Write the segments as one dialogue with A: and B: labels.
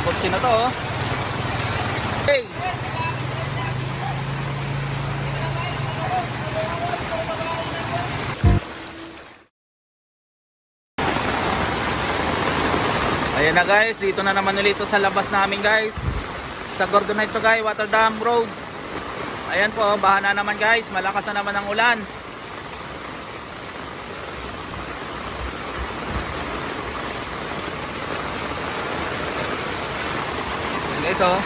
A: Kotse na to, oh. Hey! Ayan na guys, dito na naman ulit sa labas namin guys. Sa Gordonite Sugay, Water Dam Road. Ayan po, baha na naman guys. Malakas na naman ang ulan. Guys oh.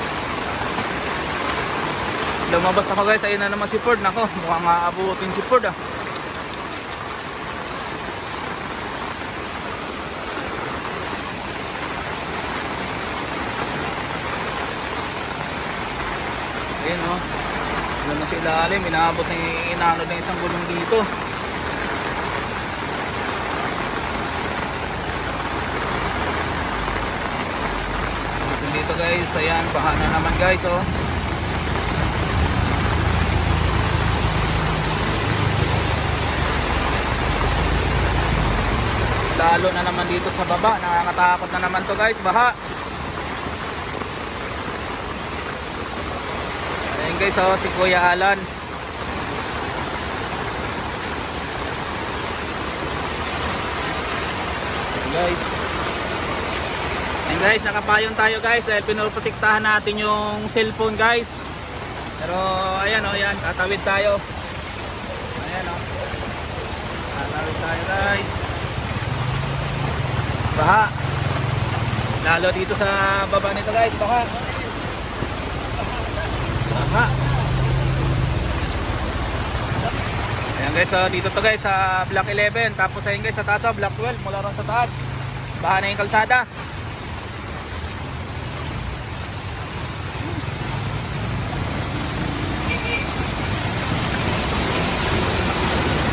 A: Lumabas ako guys, ayun na naman si Ford. Nako, mukhang aabutin si Ford ah. Ayan o. Ano na sa ilalim. Inaabot na inano na isang gulong. Dito dito guys. Ayan. Baha na naman guys oh. Lalo na naman dito sa baba. Nakakatakot na naman to guys. Baha. Ayan guys, oh, si Kuya Alan. Guys. Ayan guys, nakapayon tayo guys dahil pinuprotektahan natin yung cellphone guys. Pero ayan oh, ayan, tatawid tayo. Ayan oh. Tatawid tayo guys. Baha. Lalo dito sa baba nito guys, baha. Tama. Ayan guys, so dito to guys sa Block 11. Tapos ayun guys sa taas, oh, Block 12. Mula ron sa taas. Baha na yung kalsada.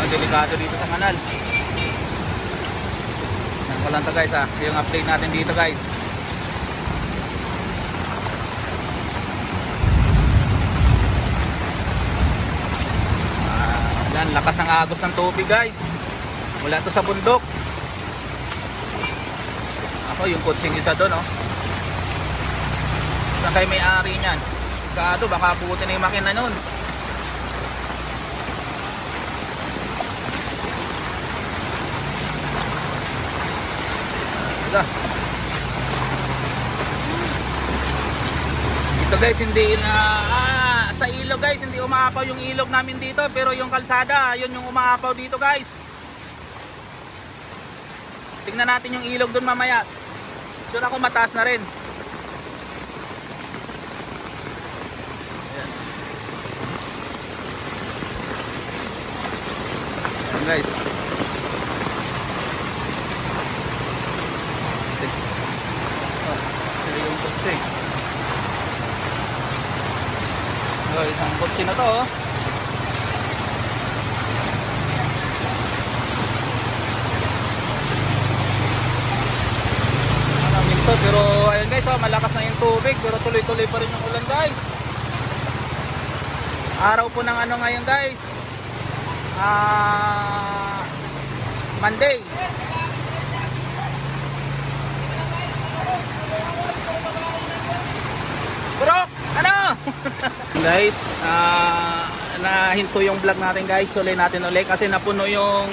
A: Ah, delikado dito sa kanal. Yan ko lang to guys ha. Yung update natin dito guys. Ah, Yan, lakas ng agos ng tubig guys. Mula to sa bundok. Ako, yung kutsing isa doon, oh. Saan kayo may-ari niyan? Gado, baka puti na yung makina nun. Ito. Ito guys, hindi na ah, sa ilog guys, hindi umaapaw yung ilog namin dito, pero yung kalsada, yun yung umaapaw dito guys. Tingnan natin yung ilog doon mamaya. Sure ako mataas na rin. Ayan. Guys. Oh, sila yung kotse. Oh, isang kotse na to oh. Minto pero ayun guys oh, malakas na yung tubig pero tuloy-tuloy pa rin yung ulan guys. Araw po ng ano ngayon guys. Ah Monday. Ano? guys, ah nahinto yung vlog natin guys. Tuloy natin ulit kasi napuno yung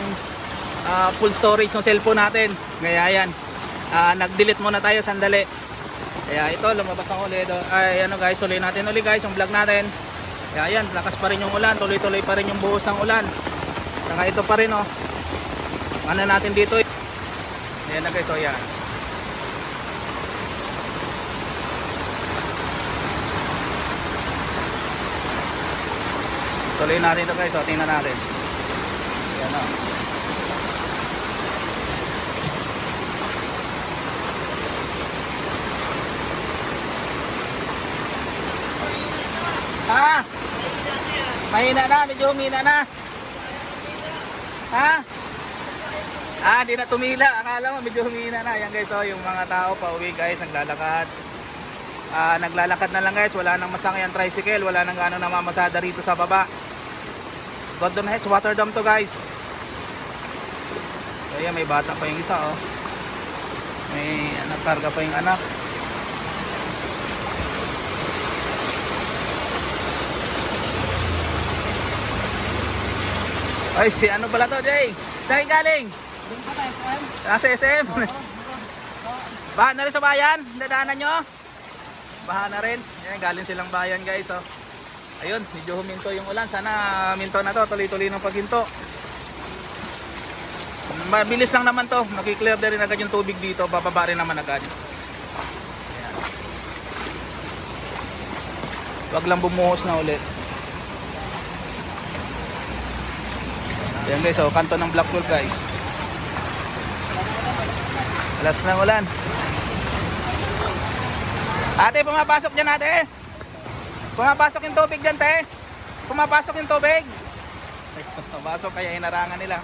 A: ah, full storage ng cellphone natin. Kaya yan. Ah, nag-delete muna tayo sandali. Kaya ito, lumabas ako ulit. Ay, ano guys, tuloy natin ulit guys yung vlog natin. Kaya yan, lakas pa rin yung ulan. Tuloy-tuloy pa rin yung buhos ng ulan. Saka ito pa rin oh. Ano natin dito? Ayan na guys, oh yan. Tuloy natin ito guys, oh. tingnan natin. Ayan oh. Ha? Mahina na, medyo humina na. Ha? Ah, di na tumila. Akala mo medyo humina na. Yan guys, oh, yung mga tao pa uwi guys, naglalakad. Ah, naglalakad na lang guys, wala nang masakyan tricycle, wala nang gaano namamasada rito sa baba. Gordon Heights, Waterdam to guys. Kaya may bata pa yung isa oh. May anak karga pa yung anak. Ay, si ano pala to, Jay? Saan galing?
B: Doon pa sa SM.
A: Ah, sa SM? Oo. Bahan na rin sa bayan? Dadaanan nyo? Bahan na rin. Yan, galing silang bayan guys. Oh. Ayun, medyo huminto yung ulan. Sana minto na to. Tuloy-tuloy ng paghinto. Mabilis lang naman to. Makiklear na rin agad yung tubig dito. Bababa rin naman agad. Wag lang bumuhos na ulit. Ayan guys, oh, kanto ng Blackpool guys. Alas ng ulan. Ate, pumapasok dyan ate. Pumapasok yung tubig dyan, te. Pumapasok yung tubig. Ay, Pumapasok kaya inarangan nila.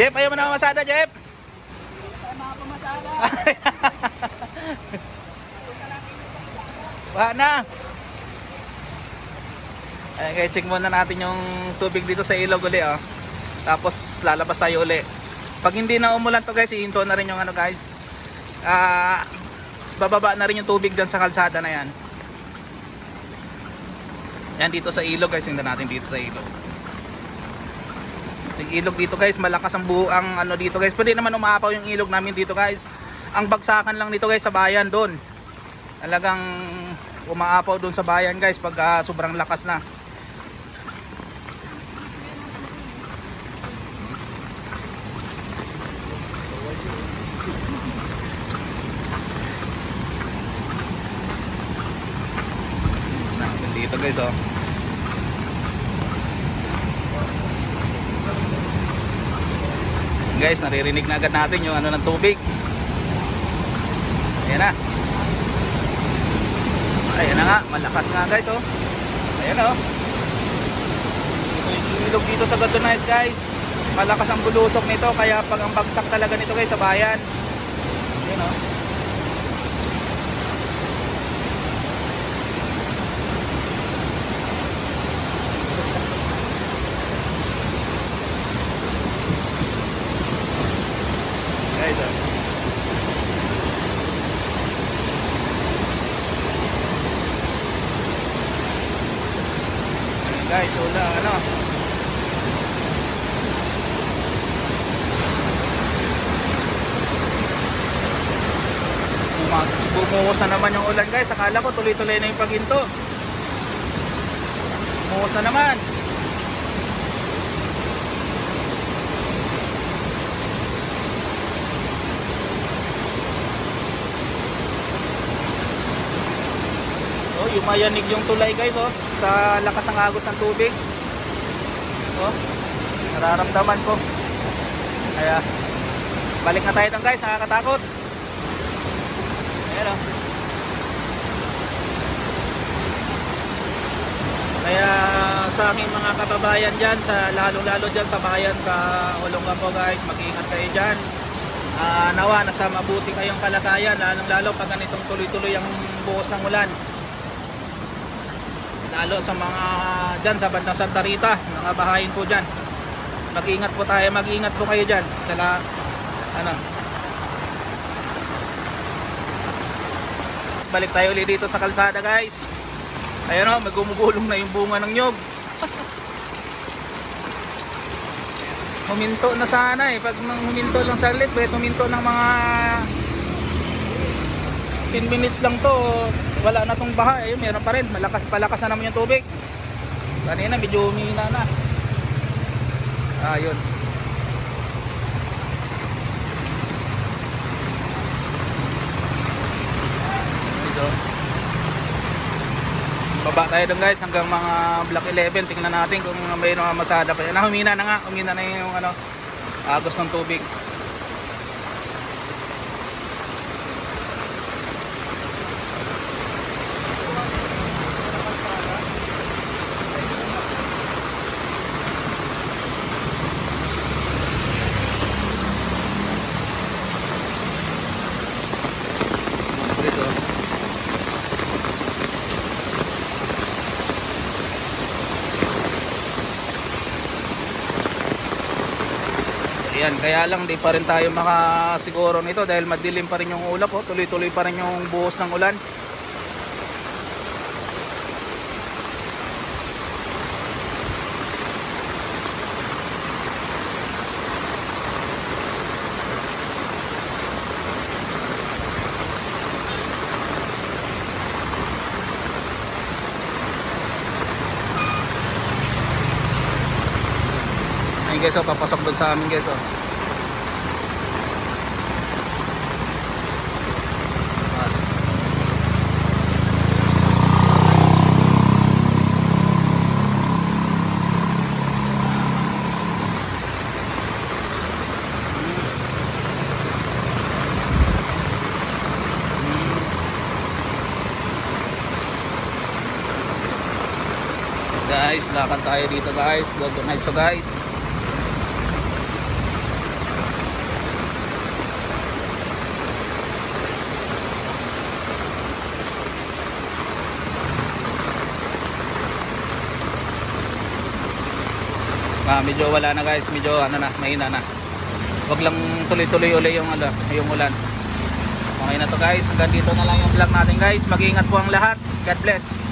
A: Jeff, ayaw mo na mamasada, Jeff.
B: Tayo mga pumasada.
A: Baha na. Ayan check muna natin yung tubig dito sa ilog uli oh. Tapos lalabas tayo uli. Pag hindi na umulan to guys, ihinto na rin yung ano guys. Ah, bababa na rin yung tubig dyan sa kalsada na yan. Yan dito sa ilog guys, tingnan natin dito sa ilog. Yung ilog dito guys, malakas ang buo ang ano dito guys. Pwede naman umaapaw yung ilog namin dito guys. Ang bagsakan lang dito guys sa bayan doon. Talagang umaapaw doon sa bayan guys pag ah, sobrang lakas na. Guys oh. Guys, naririnig na agad natin yung ano ng tubig. Ayan na. Ayan na nga, malakas nga guys oh. Ayan oh. Ito yung dito sa Gadonite guys. Malakas ang bulusok nito kaya pag ang bagsak talaga nito guys sa bayan. Ayan oh. Guys oh. Ayan, guys, wala ano. Bumuhos na naman yung ulan guys. Akala ko tuloy-tuloy na yung paghinto. Bumuhos na naman. Yumayanig yung tulay guys oh, sa lakas ng agos ng tubig. Oh, nararamdaman ko. Kaya, balik na tayo guys, nakakatakot. Ayan oh. Kaya sa aming mga kababayan dyan, sa lalo-lalo dyan sa bayan sa Olongapo guys, mag-ingat kayo dyan. Ah, nawa, nasa mabuti kayong kalagayan, lalong-lalo pag ganitong tuloy-tuloy ang buhos ng ulan lalo sa mga dyan sa bandang Santa Rita. Mga bahayin po dyan. Mag-ingat po tayo mag-ingat po kayo dyan. Sa la, ano. Balik tayo ulit dito sa kalsada guys. Ayun o magumugulong na yung bunga ng nyog. Huminto na sana eh. Pag huminto lang saglit pwede huminto ng mga 10 minutes lang to wala na tong baha eh meron pa rin. Malakas palakas na naman yung tubig. Kanina medyo humina na. Ayun ito baba tayo dun guys hanggang mga block 11 tingnan natin kung may mga masada pa. Yan na humina na nga. Humina na yung ano agos ng tubig Dito. Ayan, kaya lang di pa rin tayo makasiguro nito dahil madilim pa rin yung ulap oh. Tuloy-tuloy pa rin yung buhos ng ulan. Guys, papasok doon sa amin guys. Oh. Guys, lakad tayo dito guys. Go to night so guys. Ah, medyo wala na guys, medyo ano na, mahina na. Wag lang tuloy-tuloy uli yung ano, yung ulan. Okay na to guys, hanggang dito na lang yung vlog natin guys. Mag-iingat po ang lahat. God bless.